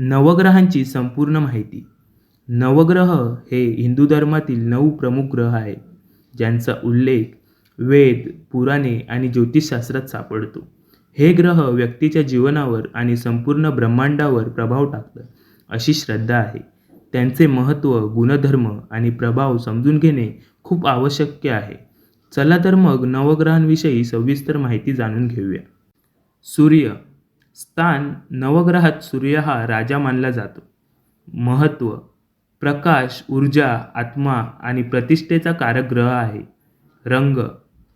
नवग्रहांची संपूर्ण माहिती. नवग्रह हे हिंदू धर्मातील नऊ प्रमुख ग्रह आहेत ज्यांचा उल्लेख वेद पुराणे आणि ज्योतिषशास्त्रात सापडतो. हे ग्रह व्यक्तीच्या जीवनावर आणि संपूर्ण ब्रह्मांडावर प्रभाव टाकतात अशी श्रद्धा आहे. त्यांचे महत्त्व गुणधर्म आणि प्रभाव समजून घेणे खूप आवश्यक आहे. चला तर मग नवग्रहांविषयी सविस्तर माहिती जाणून घेऊया. सूर्य स्थान नवग्रहात सूर्य हा राजा मानला जातो. महत्त्व प्रकाश ऊर्जा आत्मा आणि प्रतिष्ठेचा कारक ग्रह आहे. रंग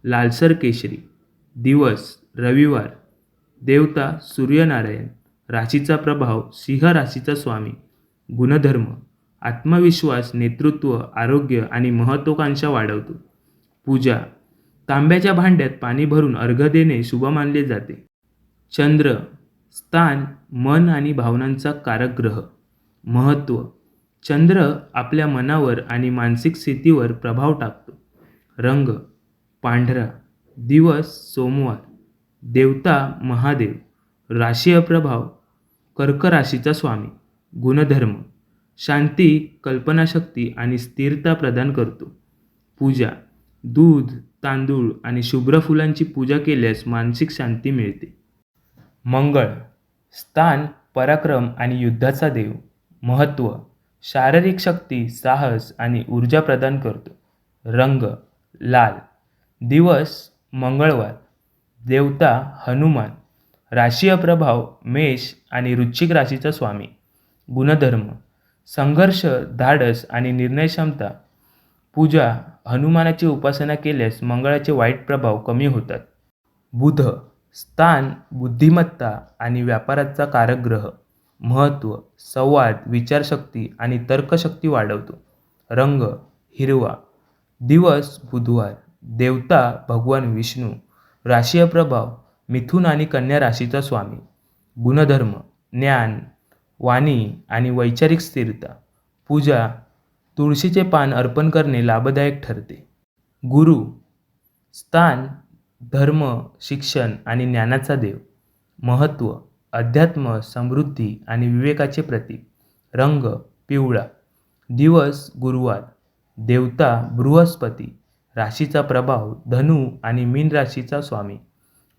लालसर केशरी. दिवस रविवार. देवता सूर्यनारायण. राशीचा प्रभाव सिंह राशीचा स्वामी. गुणधर्म आत्मविश्वास नेतृत्व आरोग्य आणि महत्त्वाकांक्षा वाढवतो. पूजा तांब्याच्या भांड्यात पाणी भरून अर्घ देणे शुभ मानले जाते. चंद्र स्थान मन आणि भावनांचा कारक ग्रह महत्त्व चंद्र आपल्या मनावर आणि मानसिक स्थितीवर प्रभाव टाकतो. रंग. पांढरा. दिवस सोमवार. देवता महादेव. राशीय प्रभाव कर्क राशीचा स्वामी. गुणधर्म. शांती कल्पनाशक्ती आणि स्थिरता प्रदान करतो. पूजा. दूध तांदूळ आणि शुभ्र फुलांची पूजा केल्यास मानसिक शांती मिळते. मंगळ स्थान पराक्रम आणि युद्धाचा देव. महत्त्व शारीरिक शक्ती साहस आणि ऊर्जा प्रदान करतो. रंग लाल. दिवस मंगळवार. देवता हनुमान. राशीय प्रभाव मेष आणि वृश्चिक राशीचा स्वामी. गुणधर्म संघर्ष धाडस आणि निर्णयक्षमता पूजा हनुमानाची उपासना केल्यास मंगळाचे वाईट प्रभाव कमी होतात. बुध स्थान बुद्धिमत्ता आणि व्यापाराचा कारक ग्रह महत्त्व संवाद विचारशक्ती आणि तर्कशक्ती वाढवतो. रंग हिरवा. दिवस बुधवार. देवता भगवान विष्णू. राशीय प्रभाव मिथुन आणि कन्या राशीचा स्वामी. गुणधर्म ज्ञान वाणी आणि वैचारिक स्थिरता. पूजा तुळशीचे पान अर्पण करणे लाभदायक ठरते. गुरु स्थान धर्म शिक्षण आणि ज्ञानाचा देव. महत्त्व अध्यात्म समृद्धी आणि विवेकाचे प्रतीक. रंग पिवळा. दिवस गुरुवार. देवता बृहस्पती. राशीचा प्रभाव धनु आणि मीन राशीचा स्वामी.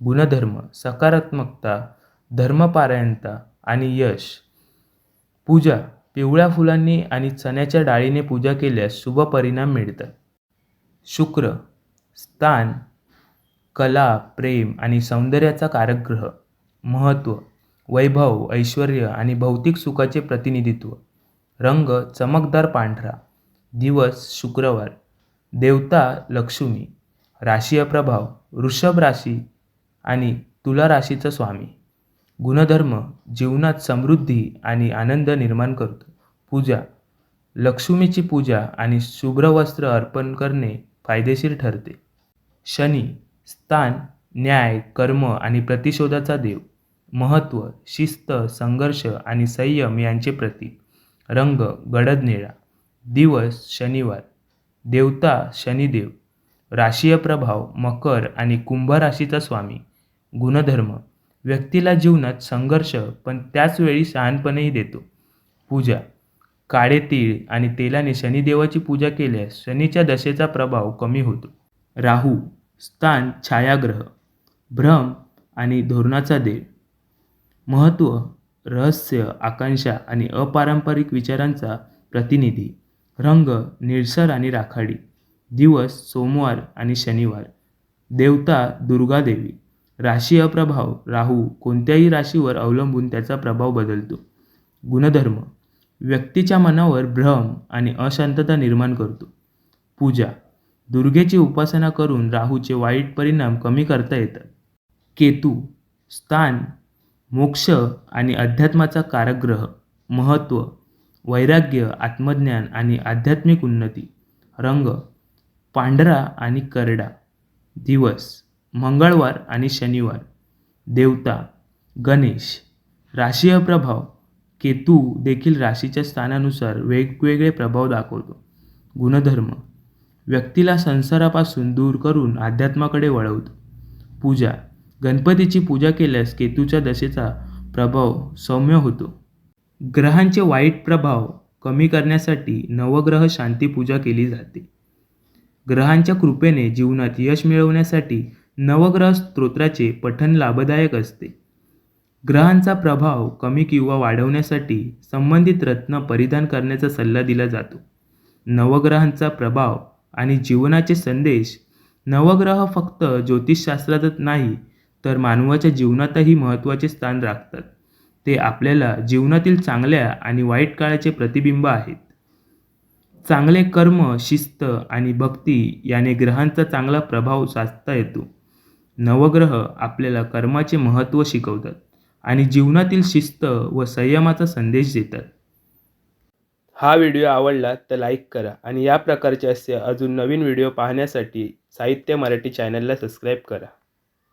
गुणधर्म सकारात्मकता धर्मपारायणता आणि यश. पूजा पिवळ्या फुलांनी आणि चण्याच्या डाळीने पूजा केल्यास शुभ परिणाम मिळतात. शुक्र स्थान कला प्रेम आणि सौंदर्याचा कारक ग्रह महत्त्व वैभव ऐश्वर आणि भौतिक सुखाचे प्रतिनिधित्व. रंग चमकदार पांढरा. दिवस शुक्रवार. देवता लक्ष्मी. राशीय प्रभाव वृषभ राशी आणि तुला राशीचा स्वामी. गुणधर्म जीवनात समृद्धी आणि आनंद निर्माण करतो. पूजा. लक्ष्मीची पूजा आणि शुभ्र वस्त्र अर्पण करणे फायदेशीर ठरते. शनी. स्थान न्याय कर्म आणि प्रतिशोधाचा देव. महत्त्व शिस्त संघर्ष आणि संयम यांचे प्रतीक. रंग गडद निळा दिवस शनिवार. देवता शनिदेव. राशीय प्रभाव मकर आणि कुंभ राशीचा स्वामी. गुणधर्म. व्यक्तीला जीवनात संघर्ष पण त्याचवेळी शहाणपणेही देतो. पूजा. काळे तीळ आणि तेलाने शनिदेवाची पूजा केल्यास शनीच्या दशेचा प्रभाव कमी होतो. राहू. स्थान छायाग्रह भ्रम आणि धोरणाचा देव. महत्त्व रहस्य आकांक्षा आणि अपारंपरिक विचारांचा प्रतिनिधी. रंग निळसर आणि राखाडी. दिवस सोमवार आणि शनिवार. देवता दुर्गादेवी राशी अप्रभाव राहू कोणत्याही राशीवर अवलंबून त्याचा प्रभाव बदलतो. गुणधर्म. व्यक्तीच्या मनावर भ्रम आणि अशांतता निर्माण करतो. पूजा. दुर्गेची उपासना करून राहूचे वाईट परिणाम कमी करता येतात. केतू स्थान मोक्ष आणि अध्यात्माचा कारकग्रह महत्त्व वैराग्य आत्मज्ञान आणि आध्यात्मिक उन्नती रंग पांढरा आणि करडा दिवस मंगळवार आणि शनिवार देवता गणेश राशीय प्रभाव केतू देखील राशीच्या स्थानानुसार वेगवेगळे प्रभाव दाखवतो. गुणधर्म व्यक्तीला संसारापासून दूर करून अध्यात्माकडे वळवतो. पूजा. गणपतीची पूजा केल्यास केतूच्या दशेचा प्रभाव सौम्य होतो. ग्रहांचे वाईट प्रभाव कमी करण्यासाठी नवग्रह शांती पूजा केली जाते. ग्रहांच्या कृपेने जीवनात यश मिळवण्यासाठी नवग्रह स्तोत्राचे पठण लाभदायक असते. ग्रहांचा प्रभाव कमी किंवा वाढवण्यासाठी संबंधित रत्न परिधान करण्याचा सल्ला दिला जातो. नवग्रहांचा प्रभाव आणि जीवनाचे संदेश. नवग्रह फक्त ज्योतिषशास्त्रातच नाही तर मानवाच्या जीवनातही महत्त्वाचे स्थान राखतात. ते आपल्याला जीवनातील चांगल्या आणि वाईट काळाचे प्रतिबिंब आहेत. चांगले कर्म शिस्त आणि भक्ती याने ग्रहांचा चांगला प्रभाव साधता येतो. नवग्रह आपल्याला कर्माचे महत्त्व शिकवतात आणि जीवनातील शिस्त व संयमाचा संदेश देतात. हा व्हिडिओ आवडला तर लाईक करा आणि या प्रकारचे असे अजून नवीन व्हिडिओ पाहण्यासाठी साहित्य मराठी चॅनलला सबस्क्राईब करा.